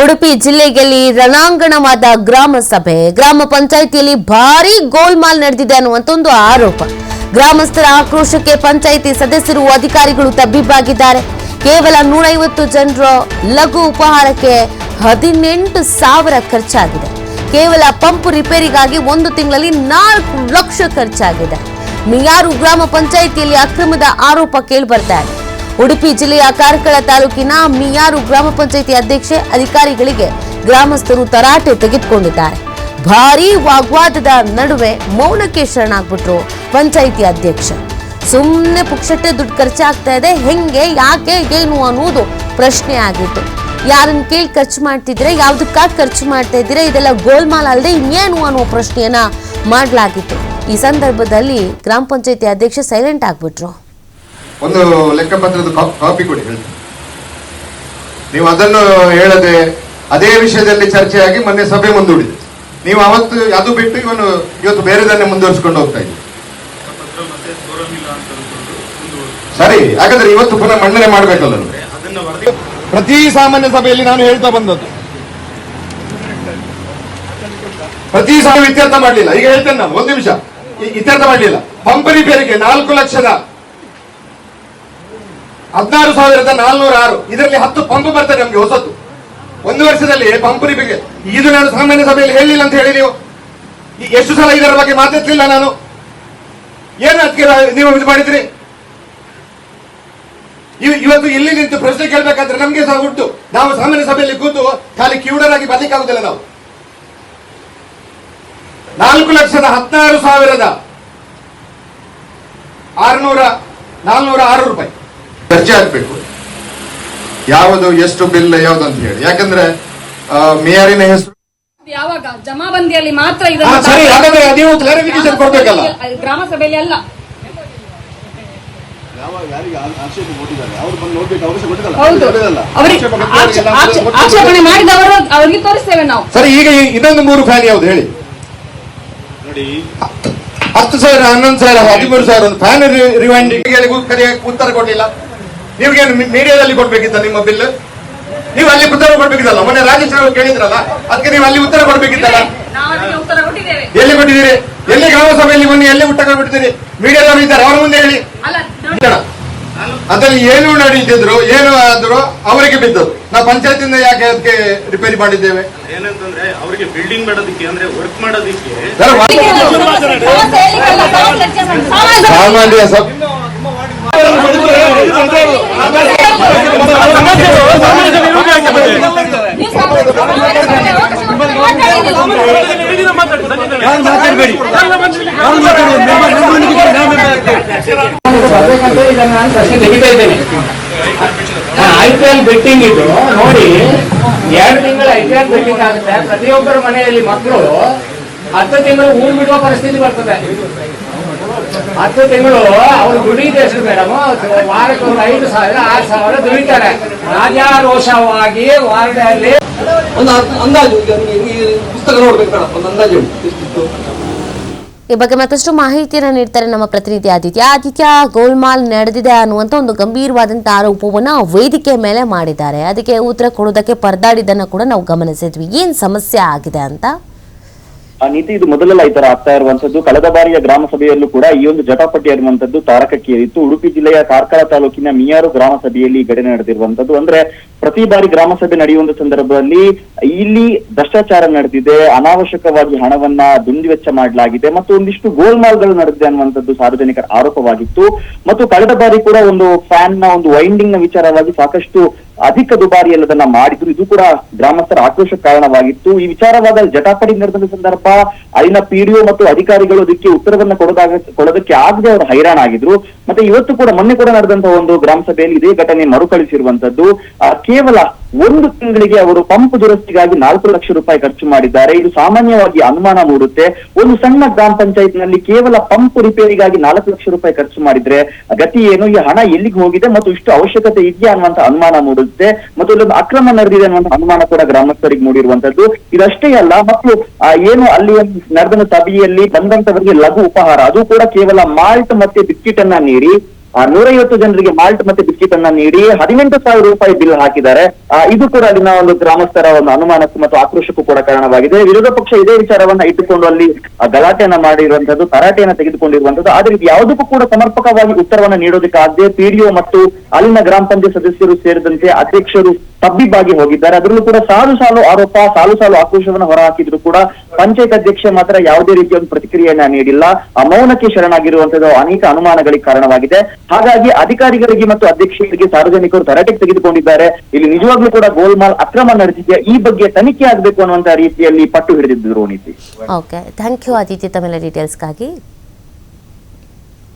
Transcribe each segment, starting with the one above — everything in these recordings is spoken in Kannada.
ಉಡುಪಿ ಜಿಲ್ಲೆಯಲ್ಲಿ ರಣಾಂಗಣವಾದ ಗ್ರಾಮ ಸಭೆ. ಗ್ರಾಮ ಪಂಚಾಯಿತಿಯಲ್ಲಿ ಭಾರೀ ಗೋಲ್ಮಾಲ್ ನಡೆದಿದೆ ಅನ್ನುವಂತ ಒಂದು ಆರೋಪ. ಗ್ರಾಮಸ್ಥರ ಆಕ್ರೋಶಕ್ಕೆ ಪಂಚಾಯಿತಿ ಸದಸ್ಯರು ಅಧಿಕಾರಿಗಳು ತಬ್ಬಿಬ್ಬಾಗಿದ್ದಾರೆ. ಕೇವಲ ನೂರೈವತ್ತು ಜನರ ಲಘು ಉಪಹಾರಕ್ಕೆ ಹದಿನೆಂಟು ಸಾವಿರ ಖರ್ಚಾಗಿದೆ. ಕೇವಲ ಪಂಪ್ ರಿಪೇರಿಗಾಗಿ ಒಂದು ತಿಂಗಳಲ್ಲಿ ನಾಲ್ಕು ಲಕ್ಷ ಖರ್ಚಾಗಿದೆ. ಮಿಯಾರು ಗ್ರಾಮ ಪಂಚಾಯಿತಿಯಲ್ಲಿ ಅಕ್ರಮದ ಆರೋಪ ಕೇಳಿಬರ್ತಾ ಇದೆ. ಉಡುಪಿ ಜಿಲ್ಲೆಯ ಕಾರ್ಕಳ ತಾಲೂಕಿನ ಮಿಯಾರು ಗ್ರಾಮ ಪಂಚಾಯಿತಿ ಅಧ್ಯಕ್ಷೆ ಅಧಿಕಾರಿಗಳಿಗೆ ಗ್ರಾಮಸ್ಥರು ತರಾಟೆ ತೆಗೆದುಕೊಂಡಿದ್ದಾರೆ. ಭಾರೀ ವಾಗ್ವಾದದ ನಡುವೆ ಮೌನಕ್ಕೆ ಶರಣಾಗ್ಬಿಟ್ರು ಪಂಚಾಯಿತಿ ಅಧ್ಯಕ್ಷ. ಸುಮ್ಮನೆ ಪುಕ್ಷಟ್ಟೆ ದುಡ್ಡು ಖರ್ಚಾಗ್ತಾ ಇದೆ, ಹೆಂಗೆ, ಯಾಕೆ, ಏನು ಅನ್ನೋದು ಪ್ರಶ್ನೆ ಆಗಿತ್ತು. ಯಾರನ್ನ ಕೇಳಿ ಖರ್ಚು ಮಾಡ್ತಿದ್ರೆ ಯಾವ್ದಕ್ಕಾಗಿ ಖರ್ಚು ಮಾಡ್ತಾ ಇದ್ದೀರಾ, ಇದೆಲ್ಲ ಗೋಲ್ಮಾಲ್ ಅಲ್ಲದೆ ಇನ್ನೇನು ಅನ್ನುವ ಪ್ರಶ್ನೆಯನ್ನ ಮಾಡಲಾಗಿತ್ತು. ಈ ಸಂದರ್ಭದಲ್ಲಿ ಗ್ರಾಮ ಪಂಚಾಯಿತಿ ಅಧ್ಯಕ್ಷ ಸೈಲೆಂಟ್ ಆಗ್ಬಿಟ್ರು. ಒಂದು ಲೆಕ್ಕಪತ್ರದ ಕಾಪಿ ಕೊಡಿ, ಹೇಳ್ತೀನಿ. ನೀವು ಅದನ್ನು ಹೇಳದೆ ಅದೇ ವಿಷಯದಲ್ಲಿ ಚರ್ಚೆಯಾಗಿ ಮೊನ್ನೆ ಸಭೆ ಮುಂದೂಡಿದೆ. ನೀವು ಅವತ್ತು ಅದು ಬಿಟ್ಟು ಇವನು ಇವತ್ತು ಬೇರೆದನ್ನೇ ಮುಂದುವರಿಸಿಕೊಂಡು ಹೋಗ್ತಾ ಇದ್ದೀವಿ ಸರಿ, ಹಾಗಾದ್ರೆ ಇವತ್ತು ಪುನಃ ಮಂಡನೆ ಮಾಡಬೇಕಲ್ಲ? ಪ್ರತಿ ಸಾಮಾನ್ಯ ಸಭೆಯಲ್ಲಿ ನಾನು ಹೇಳ್ತಾ ಬಂದದ್ದು. ಪ್ರತಿ ಸಭೆ ಇತ್ಯರ್ಥ ಮಾಡಲಿಲ್ಲ. ಈಗ ಹೇಳ್ತೇನೆ ನಾನು, ಒಂದು ನಿಮಿಷ. ಇತ್ಯರ್ಥ ಮಾಡಲಿಲ್ಲ. ಪಂಪ್ ರಿಪೇರಿಗೆ ನಾಲ್ಕು ಲಕ್ಷದ ಹದಿನಾರು ಸಾವಿರದ ನಾಲ್ನೂರ ಆರು. ಇದರಲ್ಲಿ ಹತ್ತು ಪಂಪ್ ಬರ್ತದೆ ನಮ್ಗೆ ಹೊಸತು. ಒಂದು ವರ್ಷದಲ್ಲಿ ಪಂಪ್ ನಿಮಗೆ, ಇದು ನಾನು ಸಾಮಾನ್ಯ ಸಭೆಯಲ್ಲಿ ಹೇಳಿಲ್ಲ ಅಂತ ಹೇಳಿ ನೀವು. ಎಷ್ಟು ಸಲ ಇದರ ಬಗ್ಗೆ ಮಾತಾಡ್ತಿಲ್ಲ ನಾನು. ಏನು ಅದಕ್ಕೆ ನೀವು ಇದು ಮಾಡಿದ್ರಿ? ಇವ- ಇವತ್ತು ಇಲ್ಲಿ ನಿಂತು ಪ್ರಶ್ನೆ ಕೇಳಬೇಕಾದ್ರೆ ನಮ್ಗೆ ಸಹ ಉಂಟು. ನಾವು ಸಾಮಾನ್ಯ ಸಭೆಯಲ್ಲಿ ಕೂತು ಖಾಲಿ ಕಿವುಡರಾಗಿ ಬರ್ಲಿಕ್ಕಾಗುದಿಲ್ಲ ನಾವು. ನಾಲ್ಕು ಲಕ್ಷದ ಹದಿನಾರು ಸಾವಿರದ ಆರುನೂರ ನಾಲ್ನೂರ ಆರು ರೂಪಾಯಿ. ಚರ್ಚೆ ಆಗ್ಬೇಕು. ಯಾವುದು ಎಷ್ಟು ಬಿಲ್ ಯಾವ್ದು ಅಂತ ಹೇಳಿ. ಯಾಕಂದ್ರೆ ಆ, ಮೇಯರಿನ ಹೆಸರು ಯಾವಾಗ? ಜಮಾಬಂದಿಯಲ್ಲಿ ಮಾತ್ರ ನೀವು ಕ್ಲಾರಿಫಿಕೇಶನ್ ಕೊಡ್ಬೇಕಲ್ಲ? ಗ್ರಾಮ ಸಭೆಯಲ್ಲಿ ಅಲ್ಲ. ಆಕ್ಷೇಪಣೆ ಮಾಡಿದವರು ಅವರಿಗೆ ತೋರಿಸ್ತೇವೆ ನಾವು. ಸರಿ ಈಗ ಇನ್ನೊಂದು ಮೂರು ಫ್ಯಾನ್ ಯಾವ್ದು ಹೇಳಿ. ನೋಡಿ. ಹತ್ತು ಸಾವಿರ ಹನ್ನೊಂದು ಸಾವಿರ ಹದಿಮೂರು ಸಾವಿರ ಒಂದು ಫ್ಯಾನ್ ರಿವೈಂಡಿಂಗ್ ಉತ್ತರ ಕೊಟ್ಟಿಲ್ಲ. ನಿಮ್ಗೇನು ಮೀಡಿಯಾದಲ್ಲಿ ಕೊಡ್ಬೇಕಿತ್ತ ನಿಮ್ಮ ಬಿಲ್? ನೀವು ಅಲ್ಲಿ ಉತ್ತರ ಕೊಡ್ಬೇಕಿದ್ದಲ್ಲ ಮೊನ್ನೆ ರಾಜೇಶ್ ಅವರು ಕೇಳಿದ್ರಲ್ಲ ಅದಕ್ಕೆ ನೀವು ಅಲ್ಲಿ ಉತ್ತರ ಕೊಡ್ಬೇಕಿದ್ದಲ್ಲ ಎಲ್ಲಿ ಕೊಟ್ಟಿದ್ದೀರಿ? ಎಲ್ಲಿ ಗ್ರಾಮ ಸಭೆಯಲ್ಲಿ ಮೊನ್ನೆ ಎಲ್ಲಿ ಉತ್ತರ ಕೊಡ್ಬಿಡ್ತೀರಿ ಮೀಡಿಯಾದವರು ಇದ್ದಾರೆ ಅವ್ರ ಮುಂದೆ ಹೇಳಿ. ಅದ್ರಲ್ಲಿ ಏನು ನಡೀತಿದ್ರು ಏನು ಆದ್ರೂ ಅವರಿಗೆ ಬಿದ್ದು. ನಾವು ಪಂಚಾಯತಿಂದ ಯಾಕೆ ಅದಕ್ಕೆ ರಿಪೇರಿ ಮಾಡಿದ್ದೇವೆ? ಏನಂತಂದ್ರೆ ಅವರಿಗೆ ಬಿಲ್ಡಿಂಗ್ ಮಾಡೋದಕ್ಕೆ ಅಂದ್ರೆ ವರ್ಕ್ ಮಾಡೋದಕ್ಕೆ ಸಾಮಾನ್ಯ ಐ ಪಿ ಬೆಟ್ಟಿಂಗ್ ಇದು. ನೋಡಿ, ಎರಡು ತಿಂಗಳ ಐ ಪಿ ಬೆಟ್ಟಿಂಗ್ ಆಗುತ್ತೆ. ಪ್ರತಿಯೊಬ್ಬರ ಮನೆಯಲ್ಲಿ ಮಕ್ಕಳು ಹತ್ತು ತಿಂಗಳು ಊರು ಬಿಡುವ ಪರಿಸ್ಥಿತಿ ಬರ್ತದೆ. ಹತ್ತು ತಿಂಗಳು ಅವ್ರು ದುಡಿದ ಹೆಸರು ಮೇಡಮ್. ವಾರಕ್ಕೆ ಒಂದು ಐದು ಸಾವಿರ ಆರು ಸಾವಿರ ದುಡಿತಾರೆ. ರಾಜಾರೋಷವಾಗಿ ವಾರ್ಡಲ್ಲಿ ಒಂದು ಅಂದಾಜು ಈ ಪುಸ್ತಕ ನೋಡ್ಬೇಕು ಒಂದು ಅಂದಾಜು ಎಷ್ಟಿತ್ತು ಈ ಬಗ್ಗೆ ಮತ್ತಷ್ಟು ಮಾಹಿತಿಯನ್ನು ನೀಡ್ತಾರೆ ನಮ್ಮ ಪ್ರತಿನಿಧಿ ಆದಿತ್ಯ. ಆದಿತ್ಯ ಗೋಲ್ಮಾಲ್ ನಡೆದಿದೆ ಅನ್ನುವಂಥ ಒಂದು ಗಂಭೀರವಾದಂಥ ಆರೋಪವನ್ನು ವೇದಿಕೆ ಮೇಲೆ ಮಾಡಿದ್ದಾರೆ. ಅದಕ್ಕೆ ಉತ್ತರ ಕೊಡೋದಕ್ಕೆ ಪರದಾಡಿದ್ದನ್ನು ಕೂಡ ನಾವು ಗಮನಿಸಿದ್ವಿ. ಏನು ಸಮಸ್ಯೆ ಆಗಿದೆ ಅಂತ? ಆ ನೀತಿ ಇದು ಮೊದಲೆಲ್ಲ ಈ ತರ ಆಗ್ತಾ ಇರುವಂತದ್ದು ಕಳೆದ ಬಾರಿಯ ಗ್ರಾಮ ಸಭೆಯಲ್ಲೂ ಕೂಡ ಈ ಒಂದು ಜಟಾಪಟಿ ಇರುವಂತದ್ದು ತಾರಕಕ್ಕೆ ಏರಿತ್ತು ಉಡುಪಿ ಜಿಲ್ಲೆಯ ಕಾರ್ಕಳ ತಾಲೂಕಿನ ಮಿಯಾರು ಗ್ರಾಮ ಸಭೆಯಲ್ಲಿ ಘಟನೆ ನಡೆದಿರುವಂತದ್ದು ಅಂದ್ರೆ ಪ್ರತಿ ಬಾರಿ ಗ್ರಾಮ ಸಭೆ ನಡೆಯುವಂತ ಸಂದರ್ಭದಲ್ಲಿ ಇಲ್ಲಿ ಭ್ರಷ್ಟಾಚಾರ ನಡೆದಿದೆ. ಅನಾವಶ್ಯಕವಾಗಿ ಹಣವನ್ನ ದುಂದಿವೆಚ್ಚ ಮಾಡಲಾಗಿದೆ. ಮತ್ತು ಒಂದಿಷ್ಟು ಗೋಲ್ಮಾಲ್ಗಳು ನಡೆದಿದೆ ಅನ್ನುವಂಥದ್ದು ಸಾರ್ವಜನಿಕರ ಆರೋಪವಾಗಿತ್ತು. ಮತ್ತು ಕಳೆದ ಬಾರಿ ಕೂಡ ಒಂದು ಫ್ಯಾನ್ನ ಒಂದು ವೈಂಡಿಂಗ್ನ ವಿಚಾರವಾಗಿ ಸಾಕಷ್ಟು ಅಧಿಕ ದುಬಾರಿ ಎಲ್ಲದನ್ನ ಮಾಡಿದ್ರು. ಇದು ಕೂಡ ಗ್ರಾಮಸ್ಥರ ಆಕ್ರೋಶಕ್ಕೆ ಕಾರಣವಾಗಿತ್ತು. ಈ ವಿಚಾರವಾದ ಜಟಾಪಟಿ ನಡೆದ ಸಂದರ್ಭ ಅಲ್ಲಿನ ಪಿಡಿಒ ಮತ್ತು ಅಧಿಕಾರಿಗಳು ಅದಕ್ಕೆ ಉತ್ತರವನ್ನ ಕೊಡೋದಾಗ, ಕೊಡೋದಕ್ಕೆ ಆಗದೆ ಅವರು ಹೈರಾಣಾಗಿದ್ರು ಮತ್ತೆ ಇವತ್ತು ಕೂಡ ಮೊನ್ನೆ ಕೂಡ ನಡೆದಂತಹ ಒಂದು ಗ್ರಾಮ ಸಭೆಯಲ್ಲಿ ಇದೇ ಘಟನೆ ಮರುಕಳಿಸಿರುವಂತದ್ದು. ಕೇವಲ ಒಂದು ತಿಂಗಳಿಗೆ ಅವರು ಪಂಪ್ ದುರಸ್ತಿಗಾಗಿ ನಾಲ್ಕು ಲಕ್ಷ ರೂಪಾಯಿ ಖರ್ಚು ಮಾಡಿದ್ದಾರೆ. ಇದು ಸಾಮಾನ್ಯವಾಗಿ ಅನುಮಾನ ಮೂಡುತ್ತೆ. ಒಂದು ಸಣ್ಣ ಗ್ರಾಮ ಪಂಚಾಯತ್ನಲ್ಲಿ ಕೇವಲ ಪಂಪ್ ರಿಪೇರಿಗಾಗಿ ನಾಲ್ಕು ಲಕ್ಷ ರೂಪಾಯಿ ಖರ್ಚು ಮಾಡಿದ್ರೆ ಗತಿ ಏನು? ಈ ಹಣ ಎಲ್ಲಿಗೆ ಹೋಗಿದೆ ಮತ್ತು ಇಷ್ಟು ಅವಶ್ಯಕತೆ ಇದೆಯಾ ಅನ್ನುವಂತ ಅನುಮಾನ ಮೂಡುತ್ತೆ. ಮತ್ತು ಇಲ್ಲೊಂದು ಅಕ್ರಮ ನಡೆದಿದೆ ಅನ್ನುವಂತ ಅನುಮಾನ ಕೂಡ ಗ್ರಾಮಸ್ಥರಿಗೆ ಮೂಡಿರುವಂತದ್ದು ಇದಷ್ಟೇ ಅಲ್ಲ, ಮತ್ತು ಏನು ಅಲ್ಲಿ ನಡೆದ ಸಭೆಯಲ್ಲಿ ಬಂದಂತವರಿಗೆ ಲಘು ಉಪಹಾರ, ಅದು ಕೂಡ ಕೇವಲ ಮಾಲ್ಟ್ ಮತ್ತೆ ಬಿಸ್ಕಿಟ್ ಅನ್ನ ನೀಡಿ ನೂರೈವತ್ತು ಜನರಿಗೆ ಮಾಲ್ಟ್ ಮತ್ತೆ ಬಿಸ್ಕಿಟ್ ಅನ್ನ ನೀಡಿ ಹದಿನೆಂಟು ಸಾವಿರ ರೂಪಾಯಿ ಬಿಲ್ ಹಾಕಿದ್ದಾರೆ. ಇದು ಕೂಡ ಅಲ್ಲಿನ ಒಂದು ಗ್ರಾಮಸ್ಥರ ಒಂದು ಅನುಮಾನಕ್ಕೂ ಮತ್ತು ಆಕ್ರೋಶಕ್ಕೂ ಕೂಡ ಕಾರಣವಾಗಿದೆ. ವಿರೋಧ ಪಕ್ಷ ಇದೇ ವಿಚಾರವನ್ನ ಇಟ್ಟುಕೊಂಡು ಅಲ್ಲಿ ಗಲಾಟೆಯನ್ನ ಮಾಡಿರುವಂತದ್ದು ತರಾಟೆಯನ್ನ ತೆಗೆದುಕೊಂಡಿರುವಂತದ್ದು ಆದ್ರೆ ಯಾವುದಕ್ಕೂ ಕೂಡ ಸಮರ್ಪಕವಾಗಿ ಉತ್ತರವನ್ನ ನೀಡೋದಕ್ಕಾಗದೆ ಪಿಡಿಒ ಮತ್ತು ಅಲ್ಲಿನ ಗ್ರಾಮ ಪಂಚಾಯತ್ ಸದಸ್ಯರು ಸೇರಿದಂತೆ ಅಧ್ಯಕ್ಷರು ತಬ್ಬಿಬ್ಬಾಗಿ ಹೋಗಿದ್ದಾರೆ. ಅದರಲ್ಲೂ ಕೂಡ ಸಾಲು ಸಾಲು ಆರೋಪ, ಸಾಲು ಸಾಲು ಆಕ್ರೋಶವನ್ನು ಹೊರಹಾಕಿದ್ರು ಕೂಡ ಪಂಚಾಯತ್ ಅಧ್ಯಕ್ಷ ಮಾತ್ರ ಯಾವುದೇ ರೀತಿಯ ಒಂದು ಪ್ರತಿಕ್ರಿಯೆಯನ್ನ ನೀಡಿಲ್ಲ. ಆ ಮೌನಕ್ಕೆ ಶರಣಾಗಿರುವಂತದ್ದು ಅನೇಕ ಅನುಮಾನಗಳಿಗೆ ಕಾರಣವಾಗಿದೆ. ಹಾಗಾಗಿ ಅಧಿಕಾರಿಗಳಿಗೆ ಮತ್ತು ಅಧ್ಯಕ್ಷರಿಗೆ ಸಾರ್ವಜನಿಕರು ತರಾಟೆಗೆ ತೆಗೆದುಕೊಂಡಿದ್ದಾರೆ. ಇಲ್ಲಿ ನಿಜವಾಗ್ಲೂ ಕೂಡ ಗೋಲ್ಮಾಲ್ ಅಕ್ರಮ ನಡೆದಿದೆಯಾ? ಈ ಬಗ್ಗೆ ತನಿಖೆ ಆಗಬೇಕು ಅನ್ನುವಂತ ರೀತಿಯಲ್ಲಿ ಪಟ್ಟು ಹಿಡಿದಿದ್ದರು ನೀತಿ ಓಕೆ ಥ್ಯಾಂಕ್ ಯು ಆದಿತ್ಯ ತಮ್ಮೆಲ್ಲ ಡೀಟೇಲ್ಸ್ಗಾಗಿ.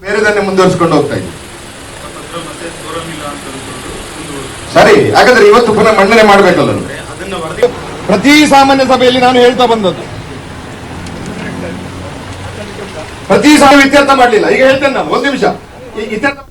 ಬೇರೆದನ್ನೇ ಮುಂದುವರಿಸಿಕೊಂಡು ಹೋಗ್ತಾ ಇದ್ದೀವಿ ಸರಿ ಹಾಗಾದ್ರೆ ಇವತ್ತು ಪುನಃ ಮನ್ನಣೆ ಮಾಡಬೇಕಲ್ಲ ಪ್ರತಿ ಸಾಮಾನ್ಯ ಸಭೆಯಲ್ಲಿ ನಾನು ಹೇಳ್ತಾ ಬಂದದ್ದು. ಪ್ರತಿ ಸಭೆ ಇತ್ಯರ್ಥ ಮಾಡಲಿಲ್ಲ. ಈಗ ಹೇಳ್ತೇನೆ ನಾನು ಒಂದು ನಿಮಿಷ. ಈ ಇತ್ಯರ್ಥ